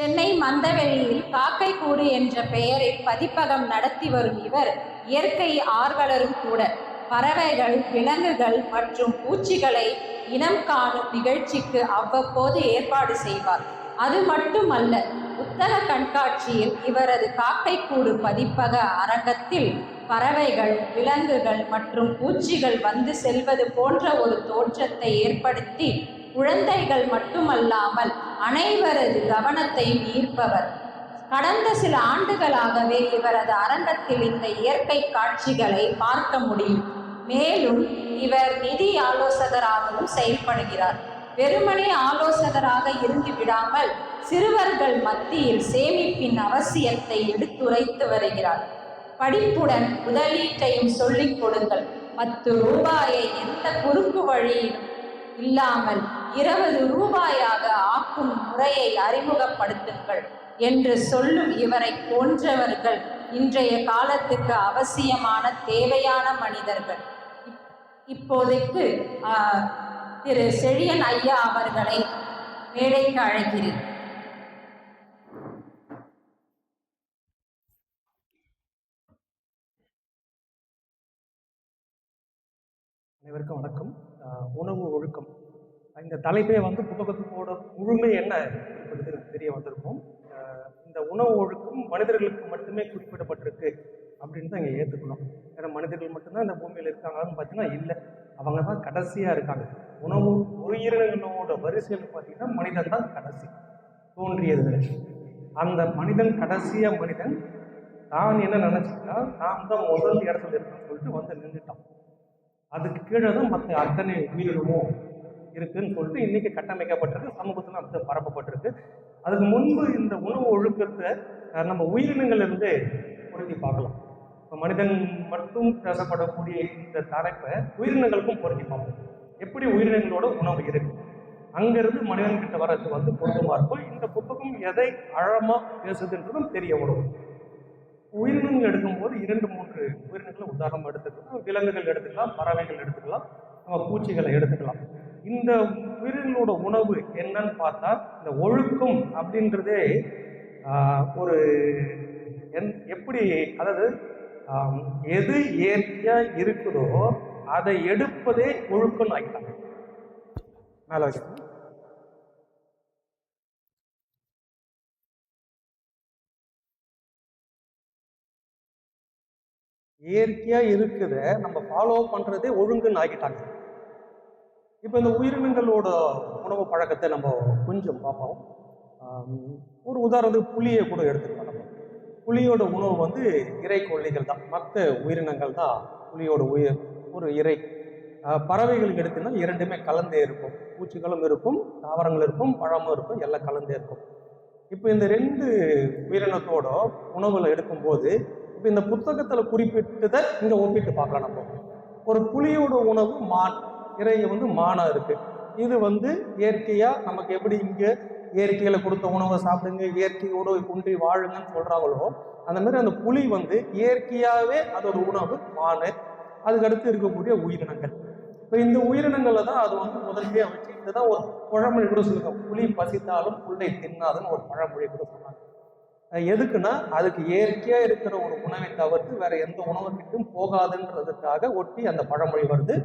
சென்னை மந்தவெளியில் காக்கை கூடு என்ற பெயரில் பதிப்பகம் நடத்தி வரும் இவர் இயற்கை ஆர்வலரும் கூட. பறவைகள் விலங்குகள் மற்றும் பூச்சிகளை இனம் காணும் நிகழ்ச்சிக்கு அவ்வப்போது ஏற்பாடு செய்வார். அது மட்டுமல்ல புத்தக கண்காட்சியில் இவரது காக்கைக்கூடு பதிப்பக அரங்கத்தில் பறவைகள் விலங்குகள் மற்றும் பூச்சிகள் வந்து செல்வது போன்ற ஒரு தோற்றத்தை ஏற்படுத்தி குழந்தைகள் மட்டுமல்லாமல் அனைவரது கவனத்தையும் ஈர்ப்பவர். கடந்த சில ஆண்டுகளாகவே இவரது அரங்கத்தில் இந்த இயற்கை காட்சிகளை பார்க்க முடியும். மேலும் இவர் நிதி ஆலோசகராகவும் செயல்படுகிறார். வெறுமனே ஆலோசகராக இருந்து விடாமல் சிறுவர்கள் மத்தியில் சேமிப்பின் அவசியத்தை எடுத்துரைத்து வருகிறார். படிப்புடன் முதலீட்டையும் சொல்லிக் கொடுங்கள். பத்து ரூபாயை எந்த குறுக்கு வழியிலும் இல்லாமல் இருபது ரூபாயாக ஆக்கும் முறையை அறிமுகப்படுத்துங்கள் என்று சொல்லும் இவரை போன்றவர்கள் இன்றைய காலத்துக்கு அவசியமான தேவையான மனிதர்கள். இப்போதைக்கு திரு செழியன் ஐயா அவர்களை மேடைக்கு அழைக்கிறேன். அனைவருக்கும் வணக்கம். உணவு ஒழுக்கம். இந்த தலைப்பே வந்து புத்தகத்துக்கோட முழுமை என்ன என்பது தெரிய வந்திருக்கும். இந்த உணவு ஒழுக்கம் மனிதர்களுக்கு மட்டுமே குறிப்பிடப்பட்டிருக்கு அப்படின்னு தான் இங்கே ஏற்றுக்கணும் ஏன்னா மனிதர்கள் மட்டும்தான் இந்த பூமியில் இருக்காங்கன்னு பார்த்தீங்கன்னா இல்லை. அவங்க தான் கடைசியாக இருக்காங்க. உணவு உயிரினங்களோட வரிசையில் பார்த்தீங்கன்னா மனிதன் தான் கடைசி தோன்றியது அந்த மனிதன் கடைசியாக மனிதன் தான் என்ன நினச்சிக்கிட்டா நான் தான் முதல் இடத்துல இருக்கேன்னு சொல்லிட்டு வந்து நின்றுட்டான் அதுக்கு கீழே தான் மற்ற அத்தனை உயிரினமும் இருக்குன்னு சொல்லிட்டு இன்னைக்கு கட்டமைக்கப்பட்டிருக்கு. சமூகத்தில் அப்படி பரப்பப்பட்டிருக்கு. அதுக்கு முன்பு இந்த உணவு ஒழுக்கத்தை நம்ம உயிரினங்கள் இருந்தே பொருத்தி பார்க்கலாம். இப்போ மனிதன் மட்டும் பேசப்படக்கூடிய இந்த தலைப்பை உயிரினங்களுக்கும் பொருத்தி பார்ப்போம். எப்படி உயிரினங்களோட உணவு இருக்கு? அங்கிருந்து மனிதன் கிட்ட வர்றது வந்து பொருத்தமாக இருக்கும் இந்த புத்தகம் எதை அழமாக பேசுதுன்றதும் தெரிய வரும். உயிரினங்கள் எடுக்கும்போது இரண்டு மூன்று உயிரினங்களை உதாரணம் எடுத்துக்கலாம். விலங்குகள் எடுத்துக்கலாம் பறவைகள் எடுத்துக்கலாம். நம்ம பூச்சிகளை எடுத்துக்கலாம். இந்த உயிரினோட உணவு என்னன்னு பார்த்தா இந்த ஒழுக்கம் அப்படின்றதே ஒரு என் எப்படி அதாவது எது இயற்கையா இருக்குதோ அதை எடுப்பதே ஒழுக்கம்னு ஆகிட்டாங்க மேலே வைக்கணும் இயற்கையா இருக்குத நம்ம ஃபாலோ பண்றதே ஒழுங்குன்னு ஆகிட்டாங்க இப்போ இந்த உயிரினங்களோட உணவு பழக்கத்தை நம்ம கொஞ்சம் பார்ப்போம். ஒரு உதாரணத்துக்கு புலியை கூட எடுத்துக்கலாம் நம்ம. புலியோட உணவு வந்து இறைக்கொல்லிகள் தான். மற்ற உயிரினங்கள் தான் புளியோட உயிர் ஒரு இறை. பறவைகள் பறவைகளுக்கு எடுத்தீங்கன்னா இரண்டுமே கலந்தே இருக்கும். பூச்சிகளும் இருக்கும் தாவரங்கள் இருக்கும் பழமும் இருக்கும் எல்லாம் கலந்தே இருக்கும். இப்போ இந்த ரெண்டு உயிரினத்தோட உணவுகளை எடுக்கும்போது இப்போ இந்த புத்தகத்தில் குறிப்பிட்டதை இங்கே ஒப்பிட்டு பார்க்கலாம் நம்ம. ஒரு புலியோட உணவு மான். இறைய வந்து மானா இருக்கு. இது வந்து இயற்கையா நமக்கு எப்படி இங்க இயற்கையில கொடுத்த உணவை சாப்பிடுங்க இயற்கையோட குன்றி வாழுங்கன்னு சொல்றாங்களோ அந்த மாதிரி அந்த புலி வந்து இயற்கையாவே அதோட உணவு மானு. அதுக்கு அடுத்து இருக்கக்கூடிய உயிரினங்கள். இப்போ இந்த உயிரினங்களில் தான் அது வந்து முதன்மையாக வச்சு இதுதான் ஒரு பழமொழி கூட சொல்லுங்க. புலி பசித்தாலும் புல்லை தின்னாதுன்னு ஒரு பழமொழி கூட சொன்னாங்க. எதுக்குன்னா அதுக்கு இயற்கையா இருக்கிற ஒரு உணவை தவிர்த்து வேற எந்த உணவுக்கிட்டும் போகாதுன்றதுக்காக ஒட்டி அந்த பழமொழி வருது.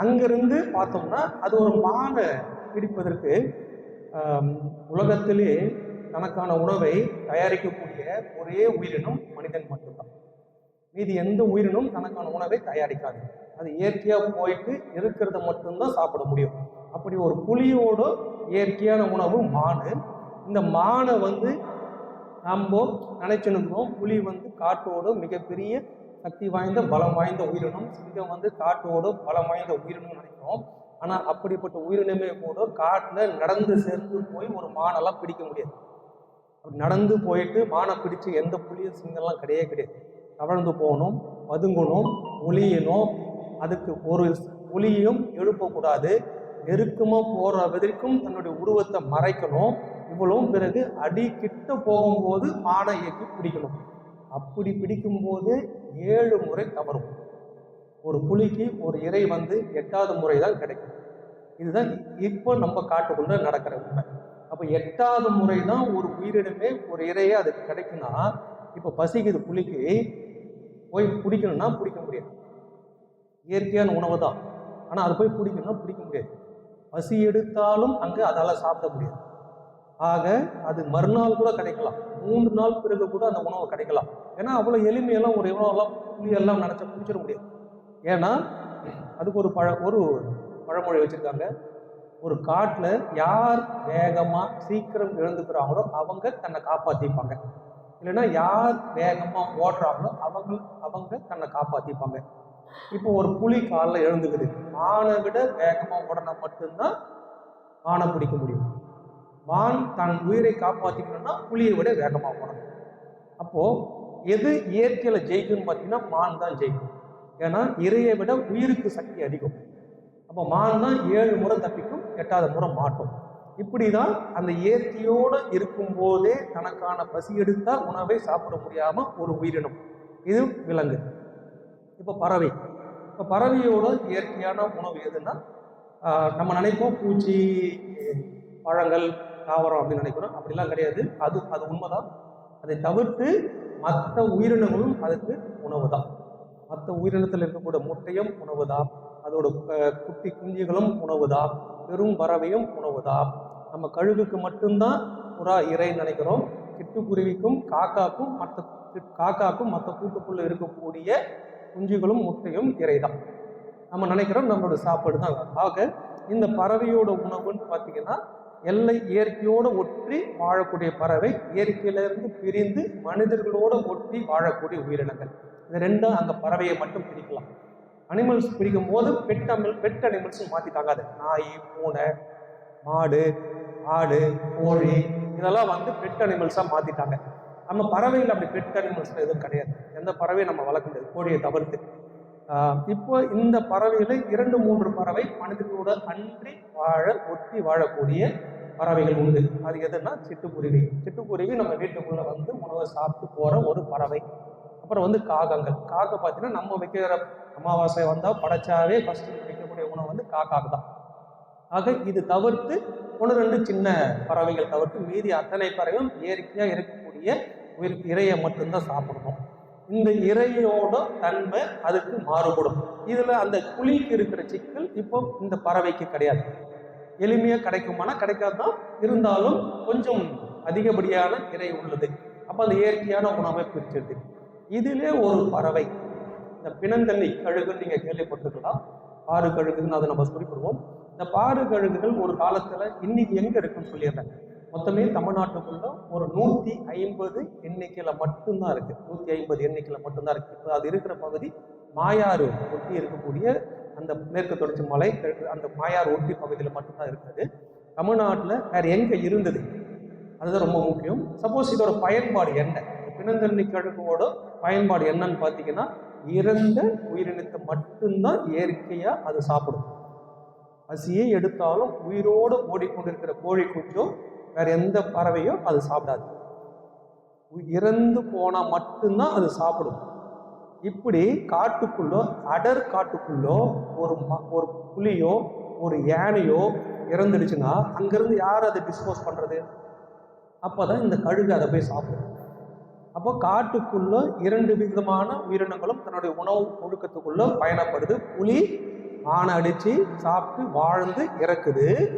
அங்கிருந்து பார்த்தோம்னா அது ஒரு மானை பிடிப்பதற்கு உலகத்திலே தனக்கான உணவை தயாரிக்கக்கூடிய ஒரே உயிரினம் மனிதன் மட்டும்தான். மீதி எந்த உயிரினும் தனக்கான உணவை தயாரிக்காது. அது இயற்கையாக போயிட்டு இருக்கிறத மட்டும்தான் சாப்பிட முடியும். அப்படி ஒரு புலியோட இயற்கையான உணவு மானு. இந்த மானை வந்து நம்ம நினைச்சுருந்தோம் புலி வந்து காட்டோட மிகப்பெரிய சக்தி வாய்ந்த பலம் வாய்ந்த உயிரினம். சிங்கம் வந்து காட்டோட பலம் வாய்ந்த உயிரினம் நினைக்கிறோம். ஆனால் அப்படிப்பட்ட உயிரினமே கூட காட்டில் நடந்து சேர்ந்து போய் ஒரு மானெல்லாம் பிடிக்க முடியாது. அப்படி நடந்து போயிட்டு மானை பிடிச்சு எந்த புளியும் சிங்கம்லாம் கிடையவே கிடையாது. தவழ்ந்து போகணும் பதுங்கணும் ஒளியணும். அதுக்கு ஒரு ஒளியும் எழுப்பக்கூடாது. நெருக்கமாக போகிற வரைக்கும் தன்னுடைய உருவத்தை மறைக்கணும். இவ்வளவும் பிறகு அடி கிட்ட போகும்போது மானை இயக்கி பிடிக்கணும். அப்படி பிடிக்கும்போது ஏழு முறை தவறும். ஒரு புலிக்கு ஒரு இறை வந்து எட்டாவது முறை தான் கிடைக்கும். இதுதான் இப்போ நம்ம காட்டுக்குள்ள நடக்கிற உண்மை. அப்போ எட்டாவது முறை தான் ஒரு உயிரினமே ஒரு இரையே அது கிடைக்குன்னா இப்போ பசிக்குது புலிக்கு போய் பிடிக்கணும்னா பிடிக்க முடியாது. இயற்கையான உணவு தான். ஆனால் அது போய் பிடிக்கணும்னா பிடிக்க முடியாது. பசி எடுத்தாலும் அங்கே அதால் சாப்பிட முடியாது. ஆக அது மறுநாள் கூட கிடைக்கலாம். மூன்று நாள் பிறகு கூட அந்த உணவு கிடைக்கலாம். ஏன்னா அவ்வளோ எளிமையெல்லாம் ஒரு உணவெல்லாம் புளியெல்லாம் நினச்சா பிடிச்சிட முடியாது. ஏன்னா அதுக்கு ஒரு பழ ஒரு பழமொழி வச்சுருக்காங்க. ஒரு காட்டில் யார் வேகமாக சீக்கிரம் எழுந்துக்கிறாங்களோ அவங்க தன்னை காப்பாற்றிப்பாங்க இல்லைன்னா யார் வேகமாக ஓடுறாங்களோ அவங்க அவங்க தன்னை காப்பாற்றிப்பாங்க இப்போ ஒரு புலி காலில் எழுந்துக்குது. மானை விட வேகமாக ஓடனா மட்டும்தான் மானை பிடிக்க முடியும். மான் தன் உயிரை காப்பாற்றிக்கணும்னா புலியை விட வேகமாக போகணும். அப்போது எது இயற்கையில் ஜெயிக்கும்னு பார்த்தீங்கன்னா மான் தான் ஜெயிக்கும். ஏன்னா இரையை விட உயிருக்கு சக்தி அதிகம். அப்போ மான் தான் ஏழு முறை தப்பிக்கும் எட்டாவது முறை மாட்டும். இப்படி தான் அந்த இயற்கையோடு இருக்கும்போதே தனக்கான பசி எடுத்தால் உணவை சாப்பிட முடியாமல் ஒரு உயிரினம். இது விலங்கு. இப்போ பறவை. இப்போ பறவையோட இயற்கையான உணவு எதுன்னா நம்ம நினைப்போம் பூச்சி பழங்கள் தாவரம் அப்படின்னு நினைக்கிறோம். அப்படிலாம் கிடையாது. அது அது உண்மைதான். அதை தவிர்த்து மற்ற உயிரினங்களும் அதுக்கு உணவு தான் மற்ற உயிரினத்தில் இருக்கக்கூடிய முட்டையும் உணவு தான் அதோட குட்டி குஞ்சுகளும் உணவு தான் பெரும் பறவையும் உணவு தான் நம்ம கழுகுக்கு மட்டும்தான் புறா இறை நினைக்கிறோம். சிட்டுக்குருவிக்கும் காக்காக்கும் மற்ற காக்காக்கும் மற்ற கூட்டுக்குள்ளே இருக்கக்கூடிய குஞ்சுகளும் முட்டையும் இறை தான் நம்ம நினைக்கிறோம் நம்மளோட சாப்பாடு தான் ஆக இந்த பறவையோட உணவுன்னு பார்த்தீங்கன்னா எல்லை இயற்கையோடு ஒற்றி வாழக்கூடிய பறவை இயற்கையிலிருந்து பிரிந்து மனிதர்களோடு ஒற்றி வாழக்கூடிய உயிரினங்கள். இது ரெண்டும் அங்கே பறவையை மட்டும் பிரிக்கலாம். அனிமல்ஸ் பிரிக்கும் போது பெட் அமில் பெட் அனிமல்ஸ் மாற்றிட்டாங்க அது நாய் பூனை மாடு ஆடு கோழி இதெல்லாம் வந்து பெட் அனிமல்ஸாக மாற்றிட்டாங்க நம்ம பறவைகள் அப்படி பெட் அனிமல்ஸ் எதுவும் கிடையாது. எந்த பறவையும் நம்ம வளர்க்க முடியாது. கோழியை தவிர்த்து. இப்போ இந்த பறவைகளை இரண்டு மூன்று பறவை மனிதர்களோட அன்றி வாழ ஒட்டி வாழக்கூடிய பறவைகள் உண்டு. அது எதுன்னா சிட்டுக்குருவி. சிட்டுக்குருவி நம்ம வீட்டுக்குள்ள வந்து உணவை சாப்பிட்டு போற ஒரு பறவை. அப்புறம் வந்து காகங்கள். காக்கை பார்த்தீங்கன்னா நம்ம வைக்கிற அமாவாசை வந்தால் படைச்சாவே ஃபர்ஸ்ட் வைக்கக்கூடிய உணவு வந்து காக்காக்கு தான். ஆக இது தவிர்த்து ஒன்று ரெண்டு சின்ன பறவைகள் தவிர்த்து மீதி அத்தனை பறவையும் இயற்கையாக இருக்கக்கூடிய உயிர் இறையை மட்டும்தான் சாப்பிடணும். இந்த இறையோட தன்மை அதுக்கு மாறுபடும். இதில் அந்த குழிக்கு இருக்கிற சிக்கல் இப்போ இந்த பறவைக்கு கிடையாது. எளிமையாக கிடைக்குமானா கிடைக்காதான் இருந்தாலும் கொஞ்சம் அதிகப்படியான இறை உள்ளது. அப்போ அந்த இயற்கையான உணவை பிரிச்சிருது. இதிலே ஒரு பறவை இந்த பிணந்தண்ணி கழுகுன்னு நீங்கள் கேள்விப்பட்டிருக்கலாம். பாரு கழுகுன்னு அதை நம்ம குறிப்பிடுவோம். இந்த பாரு கழுகுகள் ஒரு காலத்தில் இன்னைக்கு எங்க இருக்குன்னு சொல்லிடுறாங்க மொத்தமே தமிழ்நாட்டுக்குள்ள ஒரு நூற்றி ஐம்பது எண்ணிக்கையில் மட்டும்தான் இருக்கு. நூற்றி ஐம்பது எண்ணிக்கையில் மட்டும்தான் இருக்கு. இப்போ அது இருக்கிற பகுதி மாயாறு ஒட்டி இருக்கக்கூடிய அந்த மேற்கு தொடர்ச்சி மலை அந்த மாயாறு ஒட்டி பகுதியில் மட்டும்தான் இருக்குது. தமிழ்நாட்டில் வேற எங்கே இருந்தது? அதுதான் ரொம்ப முக்கியம். சப்போஸ் இதோட பயன்பாடு என்ன? பிணந்தண்ணி கிழக்கோட பயன்பாடு என்னன்னு பார்த்தீங்கன்னா இறந்த உயிரினத்தை மட்டும்தான் இயற்கையாக அது சாப்பிடும். பசியே எடுத்தாலும் உயிரோடு ஓடிக்கொண்டிருக்கிற கோழி குஞ்சோ வேற எந்த பறவையோ அது சாப்பிடாது. இறந்து போனால் மட்டும்தான் அது சாப்பிடும். இப்படி காட்டுக்குள்ளோ அடர் காட்டுக்குள்ளோ ஒரு ம- ஒரு புலியோ ஒரு யானையோ இறந்துடுச்சுன்னா அங்கேருந்து யார் அதை டிஸ்போஸ் பண்ணுறது அப்போ தான் இந்த கழுகு அதை போய் சாப்பிடும். அப்போ காட்டுக்குள்ளே இரண்டு விதமான உயிரினங்களும் தன்னுடைய உணவு ஒழுக்கத்துக்குள்ளே பயணப்படுது. புலி ஆணை அடித்து சாப்பிட்டு வாழ்ந்து இறக்குது.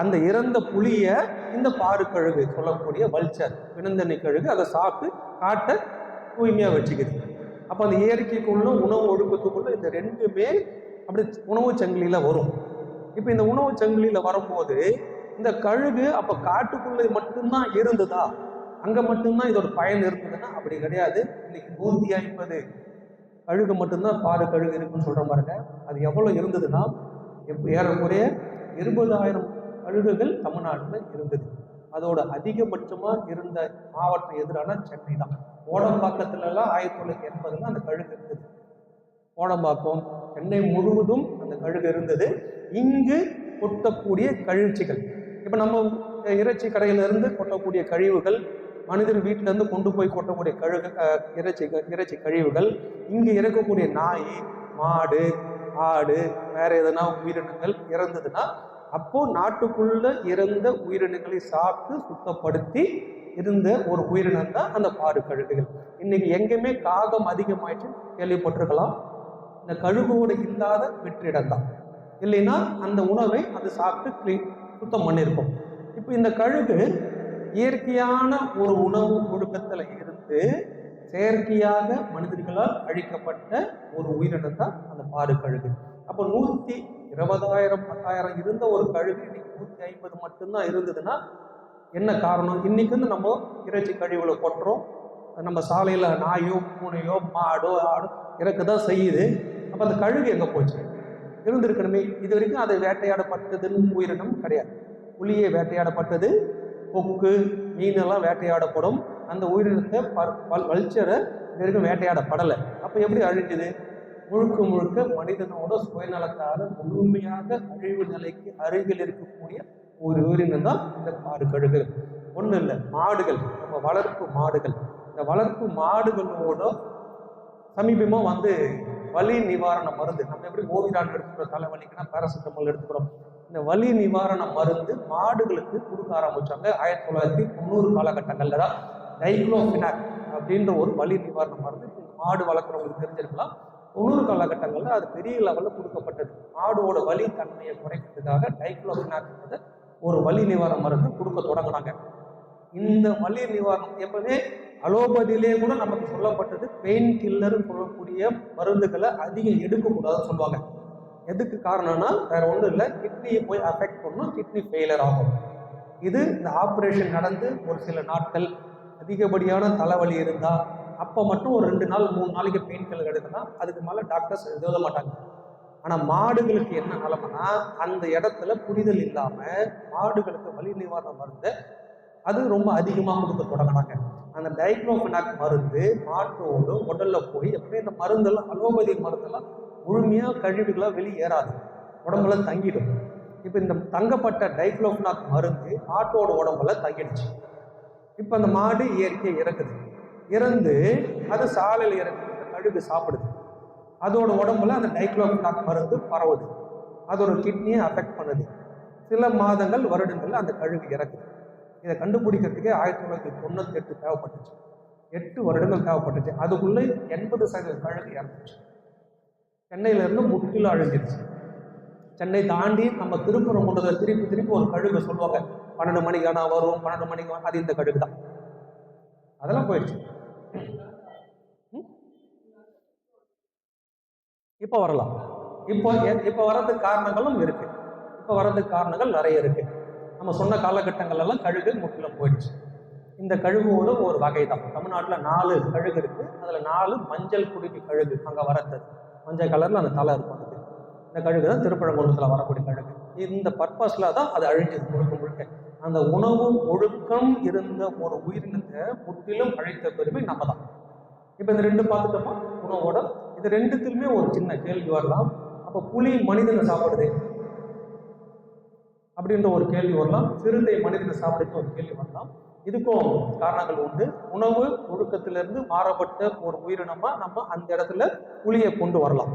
அந்த இறந்த புளியை இந்த பாரு கழுகு சொல்லக்கூடிய வல்ச்சர் பிணந்தண்ணி கழுகு அதை சாப்பிட்டு காட்டை தூய்மையாக வச்சுக்குது. அப்போ அந்த இயற்கைக்குள்ள உணவு ஒழுக்கத்துக்குள்ள இந்த ரெண்டுமே அப்படி உணவு சங்கிலியில் வரும். இப்போ இந்த உணவு சங்கிலியில் வரும்போது இந்த கழுகு அப்போ காட்டுக்குள்ளே மட்டும்தான் இருந்ததா? அங்கே மட்டும்தான் இதோட பயன் இருந்ததுன்னா அப்படி கிடையாது. இன்னைக்கு நூற்றி ஐம்பது கழுகு மட்டும்தான் பாரு கழுகு இருக்குன்னு சொல்கிற பாருங்க. அது எவ்வளோ இருந்ததுன்னா இப்போ ஏறக்குறைய இருபதாயிரம் கழுகுகள் தமிழ்நாட்டில் இருந்தது. அதோட அதிகபட்சமாக இருந்த மாவட்டம் எதிரான சென்னை தான். ஓடம்பாக்கத்துலலாம் ஆயிரத்தி தொள்ளாயிரத்தி எண்பதுல அந்த கழுகு இருந்தது. ஓடம்பாக்கம் சென்னை முழுவதும் அந்த கழுகு இருந்தது. இங்கு கொட்டக்கூடிய கழிச்சிகள். இப்போ நம்ம இறைச்சி கடையிலிருந்து கொட்டக்கூடிய கழிவுகள் மனிதர் வீட்டிலேருந்து கொண்டு போய் கொட்டக்கூடிய கழுகு இறைச்சி இறைச்சி கழிவுகள் இங்கு இறக்கக்கூடிய நாய் மாடு ஆடு வேற எதனா உயிரினங்கள் இறந்ததுன்னா அப்போது நாட்டுக்குள்ள இறந்த உயிரினங்களை சாப்பிட்டு சுத்தப்படுத்தி இருந்த ஒரு உயிரினம் தான் அந்த பாடு கழுகுகள். இன்னைக்கு எங்கேயுமே காகம் அதிகமாயிடுச்சு கேள்விப்பட்டிருக்கலாம். இந்த கழுகோடு இல்லாத வெற்றிடம் தான். இல்லைன்னா அந்த உணவை அது சாப்பிட்டு க்ளீன் சுத்தம் பண்ணியிருக்கும் இப்போ இந்த கழுகு இயற்கையான ஒரு உணவு ஒழுக்கத்தில் இருந்து செயற்கையாக மனிதர்களால் அழிக்கப்பட்ட ஒரு உயிரினம் தான் அந்த பாடு கழுகு. அப்போ நூற்றி இருபதாயிரம் பத்தாயிரம் இருந்த ஒரு கழுகு இன்னைக்கு நூற்றி ஐம்பது மட்டும்தான் இருந்ததுன்னா என்ன காரணம்? இன்னைக்கு வந்து நம்ம இறைச்சி கழிவுல கொட்டுறோம். நம்ம சாலையில் நாயோ பூனையோ மாடோ ஆடோ இறக்க தான் செய்யுது. அப்போ அந்த கழுகு எங்கே போச்சு? இருந்திருக்கணுமே. இது வரைக்கும் அது வேட்டையாடப்பட்டதுன்னு உயிரினம் கிடையாது. புலியே வேட்டையாடப்பட்டது கொக்கு மீனெல்லாம் வேட்டையாடப்படும். அந்த உயிரினத்தை வல்ச்சரை இது வரைக்கும் வேட்டையாடப்படலை. அப்போ எப்படி அழிஞ்சுது? முழுக்க முழுக்க மனிதனோட சுயநலத்தால் முழுமையாக அழிவு நிலைக்கு அருகில் இருக்கக்கூடிய ஒரு உயிரினம் தான் இந்த மாடு கழுகு ஒன்றும் இல்லை மாடுகள் நம்ம வளர்ப்பு மாடுகள். இந்த வளர்ப்பு மாடுகளோட சமீபமாக வந்து வலி நிவாரண மருந்து நம்ம எப்படி ஓவிரான் எடுத்துக்கிறோம் தலைவலிக்குன்னா பேராசிட்டமால் எடுத்துக்கிறோம். இந்த வலி நிவாரண மருந்து மாடுகளுக்கு கொடுக்க ஆரம்பிச்சாங்க. ஆயிரத்தி தொள்ளாயிரத்தி தொண்ணூறு காலகட்டங்களில் தான் டைக்ளோஃபினாக் அப்படின்ற ஒரு வலி நிவாரண மருந்து மாடு வளர்க்குறவங்களுக்கு தெரிஞ்சிருக்கலாம். தொண்ணூறு காலகட்டங்களில் அது பெரிய லெவலில் கொடுக்கப்பட்டது. ஆடோட வலி தன்மையை குறைக்கிறதுக்காக டைக்ளோஃபினாக் ஒரு வலி நிவாரண மருந்து கொடுக்க தொடங்கினாங்க இந்த வலி நிவாரணம் எப்பவுமே அலோபதியிலே கூட நமக்கு சொல்லப்பட்டது பெயின் கில்லர்னு சொல்லக்கூடிய மருந்துகளை அதிகம் எடுக்கக்கூடாதுன்னு சொல்லுவாங்க. எதுக்கு காரணம்னா வேற ஒன்றும் இல்லை கிட்னியை போய் அஃபெக்ட் பண்ணும் கிட்னி ஃபெயிலியர் ஆகும். இது இந்த ஆப்ரேஷன் நடந்து ஒரு சில நாட்கள் அதிகப்படியான தலைவலி இருந்தால் அப்போ மட்டும் ஒரு ரெண்டு நாள் மூணு நாளைக்கு பெயின் கில்லர் எடுக்கலாம் அதுக்கு மேலே டாக்டர்ஸ் எழுத மாட்டாங்க. ஆனால் மாடுகளுக்கு என்ன நிலமைனா அந்த இடத்துல புரிதல் இல்லாமல் மாடுகளுக்கு வலி நிவாரண மருந்தை அது ரொம்ப அதிகமாக கொடுக்க தொடங்கினாங்க அந்த டைக்ளோஃபெனாக் மருந்து மாட்டோடு உடல்ல போய் எப்படியும் இந்த மருந்தெல்லாம் அலோபதி மருந்தெல்லாம் முழுமையாக கழிவுகளாக வெளியேறாது. உடம்புல தங்கிடும். இப்போ இந்த தங்கப்பட்ட டைக்ளோஃபெனாக் மருந்து மாட்டோட உடம்புல தங்கிடுச்சு. இப்போ அந்த மாடு இயற்கை இறக்குது. இறந்து அது சாலையில் இறக்குது இந்த கழுகு சாப்பிடுது. அதோட உடம்புல அந்த டைக்ளோபினாக் மருந்து பரவுது. அதோட கிட்னியை அஃபெக்ட் பண்ணுது. சில மாதங்கள் வருடங்கள் அந்த கழுகு இறக்குது. இதை கண்டுபிடிக்கிறதுக்கே ஆயிரத்தி தொள்ளாயிரத்தி தொண்ணூத்தி எட்டு தேவைப்பட்டுச்சு. எட்டு வருடங்கள் தேவைப்பட்டுச்சு. அதுக்குள்ளே எண்பது சதவீத கழுகு இறந்துச்சு. சென்னையிலேருந்து முற்றிலும் அழிஞ்சிருச்சு. சென்னை தாண்டி நம்ம திருப்புறம் கொண்டு திருப்பி திருப்பி ஒரு கழுகு சொல்லுவாங்க. பன்னெண்டு மணிக்கு ஆனால் வரும் பன்னெண்டு மணிக்கு அது இந்த கழுகு தான் அதெல்லாம் போயிடுச்சு. இப்போ வரலாம். இப்போ இப்போ வர்றதுக்கு காரணங்களும் இருக்கு. இப்போ வர்றதுக்கு காரணங்கள் நிறைய இருக்கு. நம்ம சொன்ன காலகட்டங்கள் எல்லாம் கழுகு முற்றிலும் போயிடுச்சு. இந்த கழுகோட ஒரு வகை தான் தமிழ்நாட்டில் நாலு கழுகு இருக்கு. அதில் நாலு மஞ்சள் குடுமி கழுகு அங்கே வரத்தது. மஞ்சள் கலரில் அந்த தலை இருக்கும் அதுக்கு. இந்த கழுகு தான் திருப்பழங்குன்றத்தில் வரக்கூடிய கழுகு. இந்த பர்பஸில் தான் அது அழிஞ்சது முழுக்க முழுக்க. அந்த உணவு ஒழுக்கம் இருந்த ஒரு உயிரினத்தை முற்றிலும் அழைத்த பெருமை நம்ம தான் இப்போ இந்த ரெண்டு பார்த்துட்டோமா? உணவோட. இது ரெண்டுத்திலுமே ஒரு சின்ன கேள்வி வரலாம். அப்போ புலி மனிதனை சாப்பிடுது? அப்படின்ற ஒரு கேள்வி வரலாம். சிறுத்தை மனிதனை சாப்பிடுன்னு ஒரு கேள்வி வரலாம். இதுக்கும் காரணங்கள் உண்டு. உணவு ஒழுக்கத்திலிருந்து மாறப்பட்ட ஒரு உயிரினமா நம்ம அந்த இடத்துல புலியை கொண்டு வரலாம்.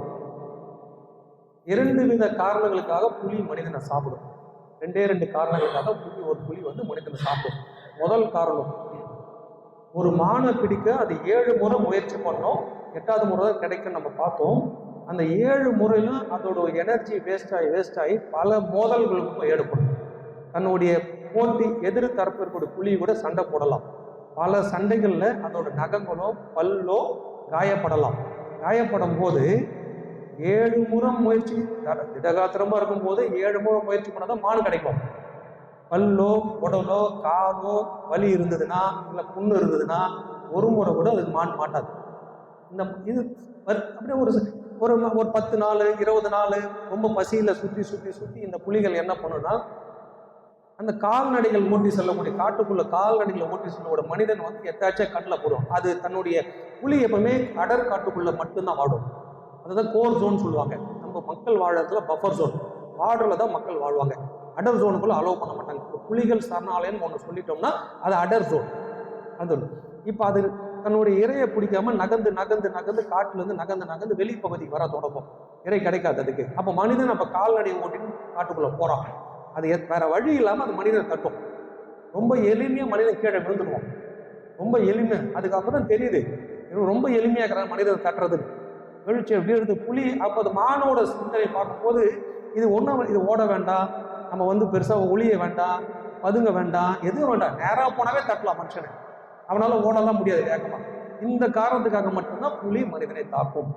இரண்டு வித காரணங்களுக்காக புலி மனிதனை சாப்பிடும் ரெண்டே ரெண்டு காரணங்களுக்காக புலி ஒரு புலி வந்து மனிதனை சாப்பிடும். முதல் காரணம் ஒரு மானை பிடிக்க அது ஏழு முறை முயற்சி பண்ணோம். எட்டாவது முறை தான் கிடைக்கும் நம்ம பார்த்தோம். அந்த ஏழு முறையிலும் அதோட எனர்ஜி வேஸ்ட் ஆகி வேஸ்ட் ஆகி பல மோதல்களுக்கும் ஏற்படும் தன்னுடைய போட்டி எதிர் தரப்பு இருக்கக்கூடிய புலி கூட சண்டை போடலாம். பல சண்டைகளில் அதோட நகங்களோ பல்லோ காயப்படலாம். காயப்படும் போது ஏழு முறை முயற்சி. திடகாத்திரமா இருக்கும் போது ஏழு முறை முயற்சி பண்ணாதான் மான் கிடைக்கும். பல்லோ உடலோ காலோ வலி இருந்ததுன்னா இல்லை புண்ணு இருந்ததுன்னா ஒரு முறை கூட அதுக்கு மான் மாட்டாது. இந்த இது அப்படியே ஒரு ஒரு ஒரு பத்து நாள் இருபது நாள் ரொம்ப பசியில் சுற்றி சுற்றி சுற்றி இந்த புலிகள் என்ன பண்ணுன்னா அந்த கால்நடைகள் ஓட்டி செல்லக்கூடிய காட்டுக்குள்ள கால்நடைகளை ஓட்டி செல்லக்கூடிய மனிதன் வந்து எத்தாச்சும் கண்ணில் போடும். அது தன்னுடைய புலி எப்பவுமே அடர் காட்டுக்குள்ள மட்டும்தான் வாடும். அதுதான் கோர் ஜோன் சொல்லுவாங்க. நம்ம மக்கள் வாழறதுல பஃபர் ஜோன் பார்டரில் தான் மக்கள் வாழ்வாங்க. அடர் ஜோனுக்குள்ளே அலோவ் பண்ண மாட்டாங்க. இப்போ புலிகள் சரணாலயம்னு ஒன்று சொல்லிட்டோம்னா அது அடர் ஜோன் அது இப்போ அது தன்னுடைய இரையை பிடிக்காம நகர்ந்து நகர்ந்து நகர்ந்து காட்டிலேருந்து நகர்ந்து நகர்ந்து வெளிப்பகுதிக்கு வர தொடங்கும். இறை கிடைக்காததுக்கு அப்போ மனிதன் அப்போ கால்நடை ஓட்டின்னு காட்டுக்குள்ளே போகிறான் அது எத்- வேற வழி இல்லாமல் அது மனிதனை தட்டும். ரொம்ப எளிமையாக மனிதன் கீழே விழுந்துடுவோம் ரொம்ப எளிமை. அதுக்கப்புறம் தான் தெரியுது ரொம்ப எளிமையாக இருக்கிறான் மனிதனை தட்டுறதுன்னு. எழுச்சி எப்படி இருந்து புலி அப்போ அது மானோட சிந்தனை பார்க்கும்போது இது ஒன்றும் இது ஓட வேண்டாம். நம்ம வந்து பெருசாக ஒளிய வேண்டாம் பதுங்க வேண்டாம் எதுவும் வேண்டாம். நேராக போனாவே தட்டலாம் மனுஷனை. அவனால் ஓடலாம் முடியாது வேகமாக இந்த காரணத்துக்காக மட்டும்தான் புலி மனிதனை தாக்கும்.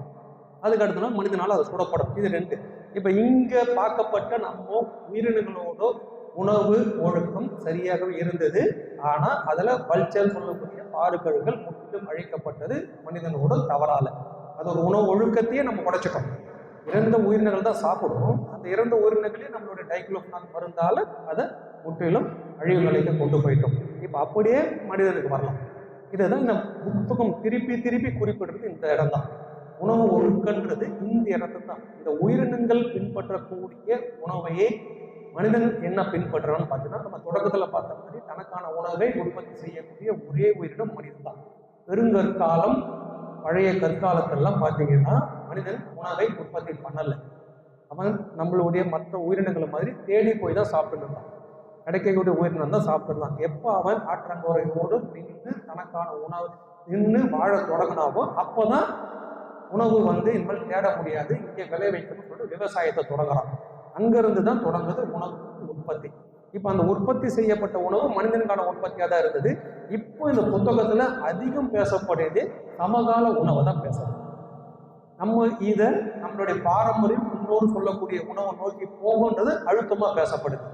அதுக்கு அடுத்த நாள் அது சுடப்படும். இது ரெண்டு. இப்போ இங்கே பார்க்கப்பட்ட நம்ம உயிரினங்களோட உணவு ஒழுக்கம் சரியாகவே இருந்தது. ஆனால் அதில் வல்ச்சல் சொல்லக்கூடிய பாடுகழுகள் முற்றிலும் அழிக்கப்பட்டது மனிதனோட தவறால. அது ஒரு உணவு ஒழுக்கத்தையே நம்ம உடைச்சிட்டோம் இறந்த உயிரினங்கள் தான் சாப்பிடுவோம் அந்த இறந்த உயிரினங்களே நம்மளுடைய டைக்ளோஃபனாக் மருந்தால் அதை முற்றிலும் அழிவு நிலைக்கு கொண்டு போயிட்டோம். இப்போ அப்படியே மனிதனுக்கு வரலாம். இதுதான் இந்த புத்தகம் திருப்பி திருப்பி குறிப்பிடுறது இந்த இடம் தான் உணவு ஒழுக்கன்றது இந்த இடத்துல தான் இந்த உயிரினங்கள் பின்பற்றக்கூடிய உணவையே மனிதன் என்ன பின்பற்றுறான்னு பார்த்தீங்கன்னா நம்ம தொடக்கத்தில் பார்த்த மாதிரி தனக்கான உணவை உற்பத்தி செய்யக்கூடிய ஒரே உயிரினம் மனிதன் தான் பெருங்கற்காலம் பழைய கற்காலத்தெல்லாம் பார்த்தீங்கன்னா மனிதன் உணவை உற்பத்தி பண்ணலை. அவன் நம்மளுடைய மற்ற உயிரினங்களை மாதிரி தேடி போய் தான் சாப்பிட்டுருந்தான். கிடைக்கக்கூடிய உயிரினம் தான் சாப்பிட்டுருந்தான். எப்போ அவன் ஆற்றங்கோரையோடு நின்று தனக்கான உணவு நின்று வாழ தொடங்கினாவோ அப்போ தான் உணவு வந்து இனிமேல் தேட முடியாது இங்கே விளை வைக்கணும்னு சொல்லிட்டு விவசாயத்தை தொடங்குறான். அங்கேருந்து தான் தொடங்குது உணவு உற்பத்தி. இப்போ அந்த உற்பத்தி செய்யப்பட்ட உணவு மனிதனுக்கான உற்பத்தியாக தான் இருந்தது. இப்போ இந்த புத்தகத்தில் அதிகம் பேசப்படுறது சமகால உணவை தான் பேசணும் நம்ம இதை நம்மளுடைய பாரம்பரியம் முன்னோர் சொல்லக்கூடிய உணவை நோக்கி போகுன்றது அழுத்தமாக பேசப்படுது.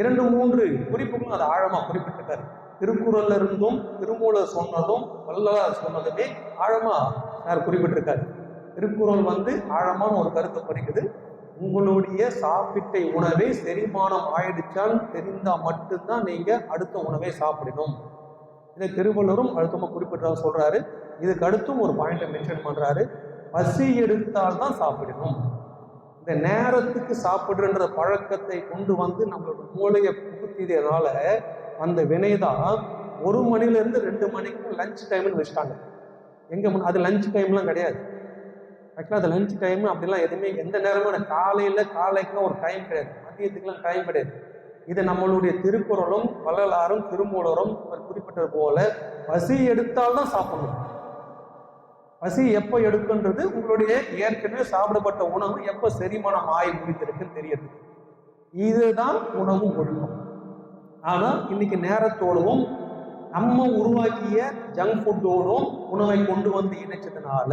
இரண்டு மூன்று குறிப்புகளும் அதை ஆழமாக குறிப்பிட்டிருக்காரு. திருக்குறள்ல இருந்தும் திருமூலர் சொன்னதும் வள்ளலார் சொன்னதுமே ஆழமாக யார் குறிப்பிட்டிருக்காரு. திருக்குறள் வந்து ஆழமான ஒரு கருத்தை பறிக்குது. உங்களுடைய சாப்பிட்ட உணவை செரிமானம் ஆயிடுச்சான்னு தெரிந்தா மட்டும்தான் நீங்க அடுத்த உணவை சாப்பிடணும். இதை திருவள்ளுவரும் அழுத்தமாக குறிப்பிட்டு சொல்றாரு. இதுக்கு அடுத்தும் ஒரு பாயிண்ட்டை மென்ஷன் பண்றாரு. பசி எடுத்தால் தான் சாப்பிடணும். இந்த நேரத்துக்கு சாப்பிடுன்ற பழக்கத்தை கொண்டு வந்து நம்மளோட மூளையை புகுத்தியதுனால அந்த வினை தான் ஒரு மணிலேருந்து ரெண்டு மணிக்கு லஞ்ச் டைம்னு வச்சுட்டாங்க. எங்க அது லஞ்ச் டைம்லாம் கிடையாது. ஆக்சுவலாக அது லஞ்ச் டைம் அப்படிலாம் எதுவுமே எந்த நேரமும் காலையில் காலைக்குலாம் ஒரு டைம் கிடையாது. மதியத்துக்குலாம் டைம் கிடையாது. இது நம்மளுடைய திருக்குறளும் வள்ளலாரும் திருமூலரும் இவர் குறிப்பிட்டது போல பசி எடுத்தால்தான் சாப்பிடணும். பசி எப்போ எடுக்குன்றது உங்களுடைய ஏற்கனவே சாப்பிடப்பட்ட உணவு எப்போ செரிமானம் ஆகி முடித்திருக்குன்னு தெரியுது இதுதான் உணவு ஒழுக்கம். ஆனால் இன்னைக்கு நேரத்தோடவும் நம்ம உருவாக்கிய ஜங்க் ஃபுட்டோடும் உணவை கொண்டு வந்து இணைச்சதுனால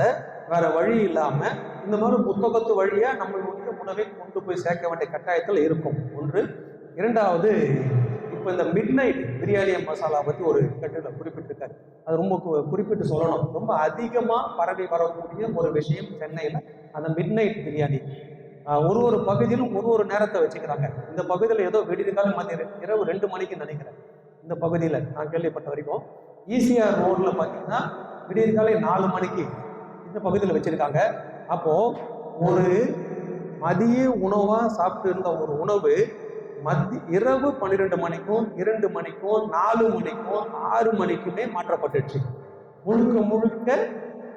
வேற வழி இல்லாம இந்த மாதிரி புத்தகத்து வழியா நம்மளுடைய உணவை கொண்டு போய் சேர்க்க வேண்டிய கட்டாயத்தில் இருக்கும். ஒன்று. இரண்டாவது இப்போ இந்த மிட் நைட் பிரியாணி மசாலா பற்றி ஒரு கட்டுரை குறிப்பிட்டிருக்காரு. அது ரொம்ப குறிப்பிட்டு சொல்லணும். ரொம்ப அதிகமாக பரவி வரக்கூடிய ஒரு விஷயம் சென்னையில் அந்த மிட் நைட் பிரியாணி ஒரு ஒரு பகுதியிலும் ஒரு ஒரு நேரத்தை வச்சுக்கிறாங்க. இந்த பகுதியில் ஏதோ விடியற்காலம் மதிய இரவு ரெண்டு மணிக்கு நினைக்கிறேன். இந்த பகுதியில் நான் கேள்விப்பட்ட வரைக்கும் ஈசிஆர் ரோடில் பார்த்தீங்கன்னா விடியற்காலை நாலு மணிக்கு இந்த பகுதியில் வச்சிருக்காங்க. அப்போது ஒரு மதிய உணவாக சாப்பிட்டு இருந்த ஒரு உணவு மத்தி இரவு பன்னிரெண்டு மணிக்கும் இரண்டு மணிக்கும் நாலு மணிக்கும் ஆறு மணிக்குமே மாற்றப்பட்டுச்சு. முழுக்க முழுக்க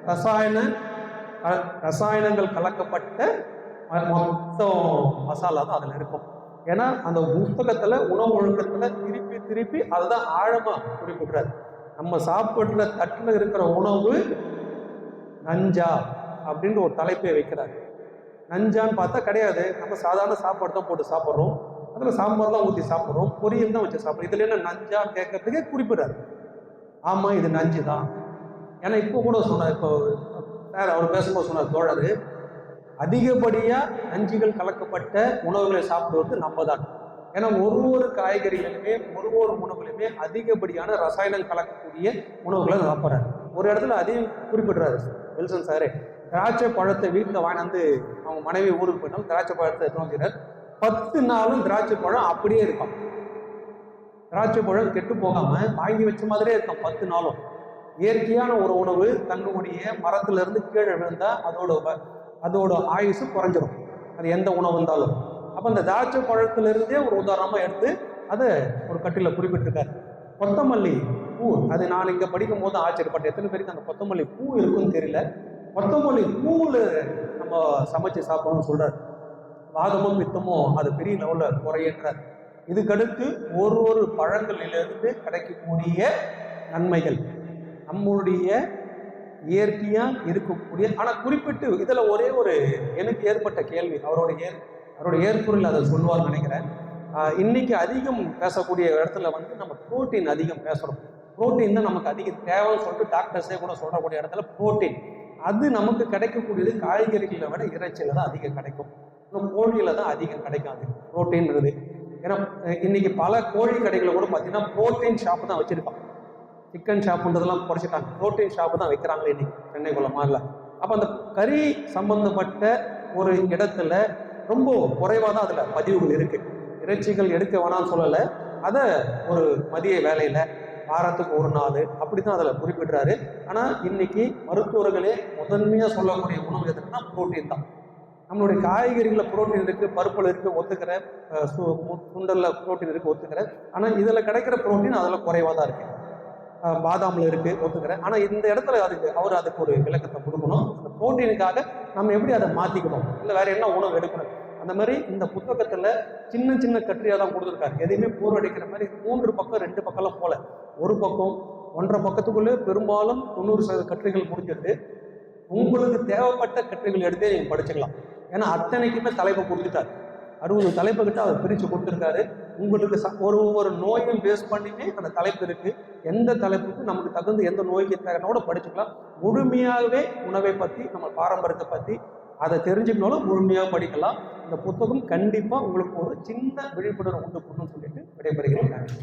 ரசாயன ரசாயனங்கள் கலக்கப்பட்ட மொத்தம் மசாலா தான் அதில் இருக்கும். ஏன்னா அந்த புஸ்தகத்துல உணவு ஒழுக்கத்துல திருப்பி திருப்பி அதுதான் ஆழமா குறிப்பிடுறாரு. நம்ம சாப்பிடுற தட்டுல இருக்கிற உணவு நஞ்சா அப்படின்ற ஒரு தலைப்பை வைக்கிறாரு. நஞ்சான்னு பார்த்தா கிடையாது. நம்ம சாதாரண சாப்பாடு தான் போட்டு சாப்பிட்றோம். அதில் சாம்பார் தான் ஊற்றி சாப்பிட்றோம். பொரியல் தான் வச்சு சாப்பிட்றோம். இதில் என்ன நஞ்சா கேட்கறதுக்கே குறிப்பிடுறாரு. ஆமாம் இது நஞ்சு தான் ஏன்னா இப்போ கூட சொன்னார் இப்போ வேற அவர் பேசும்போது சொன்னார் தோழர் அதிகப்படியாக நஞ்சுகள் கலக்கப்பட்ட உணவுகளை சாப்பிடுவது நம்ம தான் ஏன்னா ஒரு ஒரு காய்கறிகளுமே ஒரு ஒரு உணவுகளுமே அதிகப்படியான ரசாயனம் கலக்கக்கூடிய உணவுகளை சாப்பிட்றாரு. ஒரு இடத்துல அதையும் குறிப்பிடுறாரு வில்சன் சாரு. திராட்சை பழத்தை வீட்டில் வந்து அவங்க மனைவி ஊருக்கு போயிட்டாலும் திராட்சை பழத்தை எடுத்து பத்து நாளும் திராட்சை பழம் அப்படியே இருக்கும். திராட்சை பழம் கெட்டு போகாம வாங்கி வச்ச மாதிரியே இருக்கும் பத்து நாளும். இயற்கையான ஒரு உணவு தன்னுடைய மரத்திலிருந்து கீழே விழுந்தா அதோட அதோட ஆயுசு குறைஞ்சிடும் அது எந்த உணவு இருந்தாலும் அப்போ அந்த திராட்சை பழத்திலிருந்தே ஒரு உதாரணமாக எடுத்து அதை ஒரு கட்டில குறிப்பிட்டிருக்காரு. கொத்தமல்லி பூ அது நான் இங்கே படிக்கும் போது ஆச்சரியப்பட்டேன். எத்தனை பேருக்கு அந்த கொத்தமல்லி பூ இருக்குன்னு தெரியல. கொத்தமல்லி பூவில் நம்ம சமைச்சு சாப்பிடணும்னு சொல்கிறார் வாதமும் பித்தமும் அது பெரிய லெவலில் குறையன்றார். இதுக்கடுத்து ஒரு ஒரு பழங்களிலிருந்து கிடைக்கக்கூடிய நன்மைகள். நம்முடைய இயற்கையாக இருக்கக்கூடிய ஆனால் குறிப்பிட்டு இதில் ஒரே ஒரு எனக்கு ஏற்பட்ட கேள்வி அவரோட ஏ அவரோட ஏற்புரில் அதை சொல்லுவார் நினைக்கிறேன். இன்னைக்கு அதிகம் பேசக்கூடிய இடத்துல வந்து நம்ம புரோட்டீன் அதிகம் பேசுகிறோம் புரோட்டீன் தான் நமக்கு அதிக தேவைன்னு சொல்லிட்டு டாக்டர்ஸே கூட சொல்லக்கூடிய இடத்துல புரோட்டீன். அது நமக்கு கிடைக்கக்கூடியது காய்கறிகளை விட இறைச்சியில் தான் அதிகம் கிடைக்கும். இன்னும் கோழியில் தான் அதிகம் கிடைக்காது புரோட்டீன்றது. ஏன்னா இன்னைக்கு பல கோழி கடைகளை கூட பார்த்தீங்கன்னா புரோட்டீன் ஷாப் தான் வச்சுருப்பாங்க. சிக்கன் ஷாப்புன்றதெல்லாம் குறைச்சிட்டாங்க. புரோட்டீன் ஷாப்பு தான் வைக்கிறாங்களே இன்னைக்கு குளமாக இல்லை அப்போ அந்த கறி சம்பந்தப்பட்ட ஒரு இடத்துல ரொம்ப குறைவாக தான் அதில் பதிவுகள் இருக்குது இறைச்சிகள் எடுக்க வேணாம்னு சொல்லலை. அதை ஒரு மதிய வேலையில் வாரத்துக்கு ஒரு நாள் அப்படி தான் அதில் குறிப்பிடுறாரு. ஆனால் இன்னைக்கு மருத்துவர்களே முதன்மையாக சொல்லக்கூடிய உணவு எதுக்குன்னா புரோட்டீன் தான். நம்மளுடைய காய்கறிகளில் புரோட்டீன் இருக்குது பருப்பில் இருக்குது ஒத்துக்கிற சு- சுண்டலில் புரோட்டீன் இருக்குது ஒத்துக்கிற. ஆனால் இதில் கிடைக்கிற புரோட்டீன் அதில் குறைவாக தான் இருக்குது பாதாமில் இருக்குது ஒத்துக்கிறேன். ஆனால் இந்த இடத்துல அதுக்கு அவர் அதுக்கு ஒரு விளக்கத்தை கொடுக்கணும். அந்த புரோட்டீனுக்காக நம்ம எப்படி அதை மாற்றிக்கணும் இல்லை வேற என்ன உணவு எடுக்கணும்? அந்த மாதிரி இந்த புத்தகத்தில் சின்ன சின்ன கட்டுரையாக தான் கொடுத்துருக்காரு. எதையுமே பூர்வடிக்கிற மாதிரி மூன்று பக்கம் ரெண்டு பக்கம்லாம் போல. ஒரு பக்கம் ஒன்றரை பக்கத்துக்குள்ளே பெரும்பாலும் தொண்ணூறு சதவீத கட்டுரைகள் முடிஞ்சிருது உங்களுக்கு தேவைப்பட்ட கட்டுரைகள் எடுத்தே நீங்கள் படிச்சுக்கலாம். ஏன்னா அத்தனைக்குமே தலைப்பை கொடுத்துட்டார். அறுபது தலைப்பு கிட்ட அதை பிரித்து கொடுத்துருக்காரு. உங்களுக்கு ச- ஒரு ஒவ்வொரு நோயும் பேஸ் பண்ணியுமே அந்த தலைப்பு இருக்குது எந்த தலைப்புக்கு நமக்கு தகுந்த எந்த நோய்க்கு தகனோட படிச்சுக்கலாம். முழுமையாகவே உணவை பற்றி நம்ம பாரம்பரியத்தை பற்றி அதை தெரிஞ்சுக்கணும் முழுமையாக படிக்கலாம். இந்த புத்தகம் கண்டிப்பாக உங்களுக்கு ஒரு சின்ன விழிப்புணர்வு உண்டு பண்ணுன்னு சொல்லிட்டு விடைபெறுகிறேன். நன்றி.